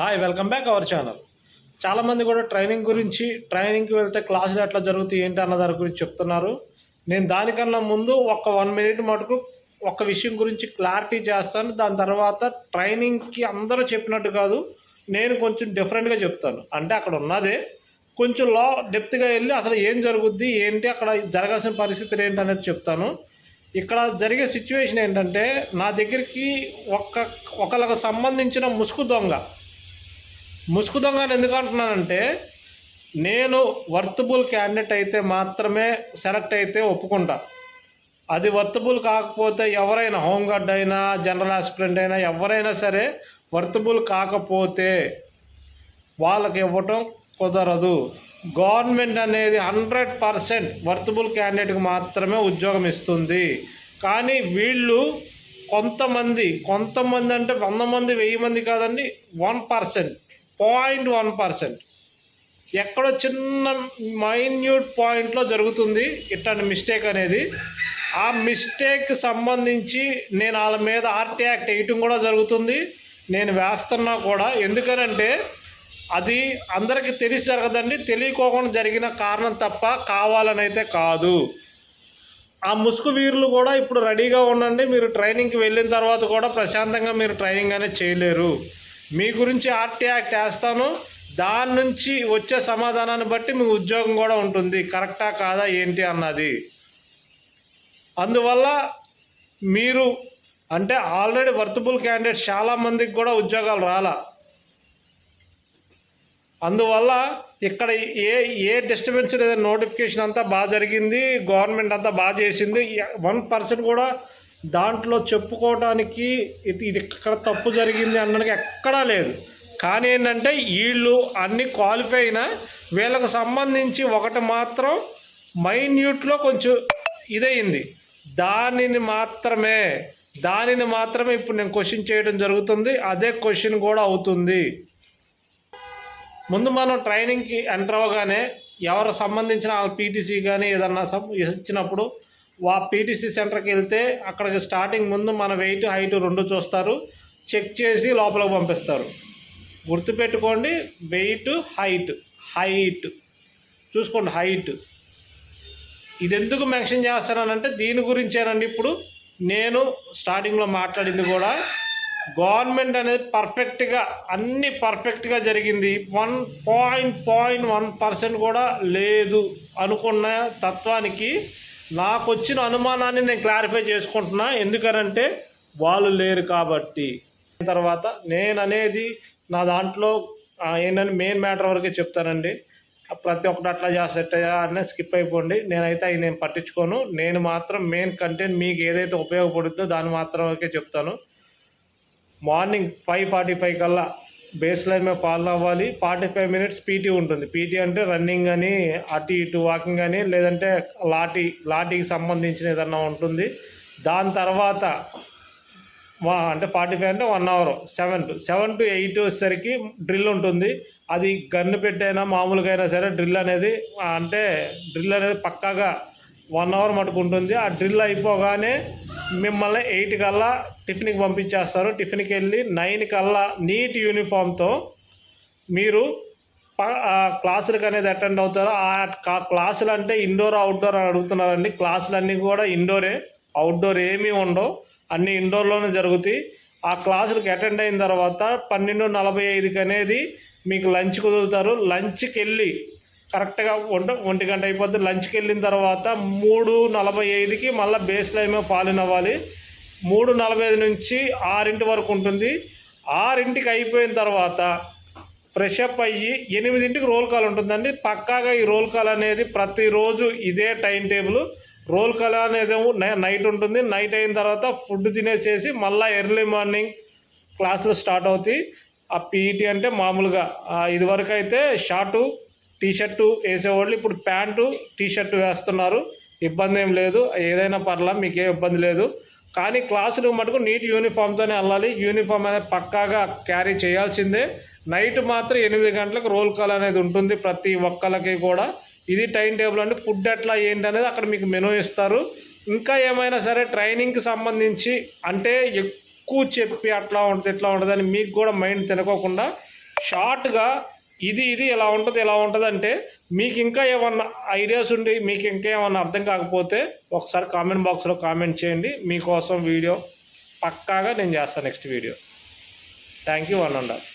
Hi welcome back our channel చాలామంది కూడా training గురించి ట్రైనింగ్కి వెళ్తే క్లాసులు ఎట్లా జరుగుతాయి ఏంటి అన్న దాని గురించి చెప్తున్నారు. నేను దానికన్నా ముందు ఒక వన్ మినిట్ మటుకు ఒక విషయం గురించి క్లారిటీ చేస్తాను. దాని తర్వాత ట్రైనింగ్కి అందరూ చెప్పినట్టు కాదు నేను కొంచెం డిఫరెంట్గా చెప్తాను. అంటే అక్కడ ఉన్నదే కొంచెం లో డెప్త్గా వెళ్ళి అసలు ఏం జరుగుద్ది ఏంటి అక్కడ జరగాల్సిన పరిస్థితులు ఏంటి అనేది చెప్తాను. ఇక్కడ జరిగే సిచ్యువేషన్ ఏంటంటే నా దగ్గరికి ఒక ఒకళ్ళకి సంబంధించిన ముసుగు దొంగ ముసుగు అని ఎందుకు అంటున్నానంటే నేను వర్తబుల్ క్యాండిడేట్ అయితే మాత్రమే సెలెక్ట్ అయితే ఒప్పుకుంటా. అది వర్తబుల్ కాకపోతే ఎవరైనా హోంగార్డ్ అయినా జనరల్ ఆస్పిరెంట్ అయినా ఎవరైనా సరే వర్తబుల్ కాకపోతే వాళ్ళకి ఇవ్వటం కుదరదు. గవర్నమెంట్ అనేది హండ్రెడ్ పర్సెంట్ వర్తబుల్ క్యాండిడేట్కి మాత్రమే ఉద్యోగం ఇస్తుంది. కానీ వీళ్ళు కొంతమంది కొంతమంది అంటే వంద మంది వెయ్యి మంది కాదండి one percent point one percent. ఎక్కడో చిన్న మైన్యూట్ పాయింట్లో జరుగుతుంది ఇట్లాంటి మిస్టేక్ అనేది. ఆ మిస్టేక్ సంబంధించి నేను వాళ్ళ మీద ఆర్టీ యాక్ట్ వేయటం కూడా జరుగుతుంది. నేను వేస్తున్నా కూడా. ఎందుకనంటే అది అందరికీ తెలిసి జరగదండి. తెలియకోకుండా జరిగిన కారణం తప్ప కావాలని అయితే కాదు. ఆ ముసుగు వీరులు కూడా ఇప్పుడు రెడీగా ఉండండి. మీరు ట్రైనింగ్కి వెళ్ళిన తర్వాత కూడా ప్రశాంతంగా మీరు ట్రైనింగ్ అనేది చేయలేరు. మీ గురించి ఆర్టీ యాక్ట్ వేస్తాను. దాని నుంచి వచ్చే సమాధానాన్ని బట్టి మీ ఉద్యోగం కూడా ఉంటుంది. కరెక్టా కాదా ఏంటి అన్నది. అందువల్ల మీరు అంటే ఆల్రెడీ వర్తబుల్ క్యాండిడేట్ చాలామందికి కూడా ఉద్యోగాలు రాలా. అందువల్ల ఇక్కడ ఏ ఏ డిస్టర్బెన్స్ లేదా నోటిఫికేషన్ అంతా బాగా జరిగింది గవర్నమెంట్ అంతా బాగా చేసింది వన్ పర్సెంట్ కూడా దాంట్లో చెప్పుకోవడానికి ఇది ఇది ఇక్కడ తప్పు జరిగింది అనడానికి ఎక్కడా లేదు. కానీ ఏంటంటే వీళ్ళు అన్ని క్వాలిఫై అయినా వీళ్ళకు సంబంధించి ఒకటి మాత్రం మైన్యూట్లో కొంచెం ఇదయింది. దానిని మాత్రమే దానిని మాత్రమే ఇప్పుడు నేను క్వశ్చన్ చేయడం జరుగుతుంది. అదే క్వశ్చన్ కూడా అవుతుంది. ముందు మనం ట్రైనింగ్కి ఎంటర్ అవ్వగానే ఎవరు సంబంధించిన పీటీసీ కానీ ఏదన్నా సం- ఇచ్చినప్పుడు వా పీటీసీ సెంటర్కి వెళ్తే అక్కడికి స్టార్టింగ్ ముందు మన వెయిట్ హైట్ రెండు చూస్తారు. చెక్ చేసి లోపలికి పంపిస్తారు. గుర్తుపెట్టుకోండి వెయిట్ హైట్ హైట్. చూసుకోండి హైట్. ఇది ఎందుకు మెన్షన్ చేస్తానంటే దీని గురించేనండి ఇప్పుడు. నేను స్టార్టింగ్లో మాట్లాడింది కూడా గవర్నమెంట్ అనేది పర్ఫెక్ట్గా అన్ని పర్ఫెక్ట్గా జరిగింది. One point point one percent కూడా లేదు అనుకున్న తత్వానికి నాకు వచ్చిన అనుమానాన్ని నేను క్లారిఫై చేసుకుంటున్నా. ఎందుకనంటే వాళ్ళు లేరు కాబట్టి. తర్వాత నేను అనేది నా దాంట్లో ఏంటని మెయిన్ మ్యాటర్ వరకే చెప్తానండి. ప్రతి ఒక్కటి అట్లా చేసేటయా అనే స్కిప్ అయిపోండి. నేనైతే అవి నేను పట్టించుకోను. నేను మాత్రం మెయిన్ కంటెంట్ మీకు ఏదైతే ఉపయోగపడుతుందో దాన్ని మాత్రమే చెప్తాను. మార్నింగ్ ఫైవ్ ఫార్టీ ఫైవ్ కల్లా బేస్ లైన్ మీద ఫాలో అవ్వాలి. ఫార్టీ ఫైవ్ మినిట్స్ పీటీ ఉంటుంది. పీటీ అంటే రన్నింగ్ కానీ అటు ఇటు వాకింగ్ కానీ లేదంటే లాఠీ లాఠీకి సంబంధించిన ఏదన్నా ఉంటుంది. దాని తర్వాత అంటే ఫార్టీ ఫైవ్ అంటే one hour seven to seven to eight వచ్చేసరికి డ్రిల్ ఉంటుంది. అది గన్ను పెట్టైనా మామూలుగా అయినా సరే డ్రిల్ అనేది అంటే డ్రిల్ అనేది పక్కాగా వన్ అవర్ మటుకు ఉంటుంది. ఆ డ్రిల్ అయిపోగానే మిమ్మల్ని ఎయిట్ కల్లా టిఫిన్కి పంపించేస్తారు. టిఫిన్కి వెళ్ళి నైన్ కల్లా నీట్ యూనిఫామ్తో మీరు క్లాసులకు అనేది అటెండ్ అవుతారు? ఆ క్లాసులు అంటే ఇండోర్ అవుట్డోర్ అని అడుగుతున్నారండి. క్లాసులు అన్నీ కూడా ఇండోరే. అవుట్డోర్ ఏమీ ఉండవు. అన్నీ ఇండోర్లోనే జరుగుతాయి. ఆ క్లాసులకు అటెండ్ అయిన తర్వాత పన్నెండు నలభై ఐదుకి అనేది మీకు లంచ్ కుదురుతారు. లంచ్కి వెళ్ళి కరెక్ట్గా ఒంట ఒంటి గంట అయిపోద్ది. లంచ్కి వెళ్ళిన తర్వాత మూడు నలభై ఐదుకి మళ్ళీ బేస్ లైమే ఫాలిన్ అవ్వాలి మూడు నలభై ఐదు నుంచి ఆరింటి వరకు ఉంటుంది. ఆరింటికి అయిపోయిన తర్వాత ఫ్రెష్ అప్ అయ్యి ఎనిమిదింటికి రోల్ కాల్ ఉంటుందండి. పక్కాగా ఈ రోల్ కాల్ అనేది ప్రతిరోజు ఇదే టైం టేబుల్ రోల్ కాల్ అనేది ఏమో నైట్ ఉంటుంది. నైట్ అయిన తర్వాత ఫుడ్ తినేసేసి మళ్ళీ ఎర్లీ మార్నింగ్ క్లాసులు స్టార్ట్ అవుతాయి. ఆ పీఈటీ అంటే మామూలుగా ఇదివరకు అయితే షార్టు టీ షర్టు వేసేవాళ్ళు ఇప్పుడు ప్యాంటు టీ షర్టు వేస్తున్నారు. ఇబ్బంది ఏం లేదు. ఏదైనా పర్లా మీకేం ఇబ్బంది లేదు. కానీ క్లాసులు మటుకు నీట్ యూనిఫామ్తోనే వెళ్ళాలి. యూనిఫామ్ అనేది పక్కాగా క్యారీ చేయాల్సిందే. నైట్ మాత్రం ఎనిమిది గంటలకు రోల్ కాల్ అనేది ఉంటుంది ప్రతి ఒక్కళ్ళకి కూడా. ఇది టైం టేబుల్ అంటే ఫుడ్ ఎట్లా ఏంటి అనేది అక్కడ మీకు మెనూ ఇస్తారు. ఇంకా ఏమైనా సరే ట్రైనింగ్కి సంబంధించి అంటే ఎక్కువ చెప్పి అట్లా ఉంటుంది ఇట్లా ఉంటుంది అని మీకు కూడా మైండ్ తినకోకుండా షార్ట్గా ఇది ఇది ఎలా ఉంటుంది ఎలా ఉంటుంది అంటే మీకు ఇంకా ఏమన్నా ఐడియాస్ ఉండి మీకు ఇంకా ఏమన్నా అర్థం కాకపోతే ఒకసారి కామెంట్ బాక్స్లో కామెంట్ చేయండి. మీకోసం వీడియో పక్కాగా నేను చేస్తాను next video thank you one and all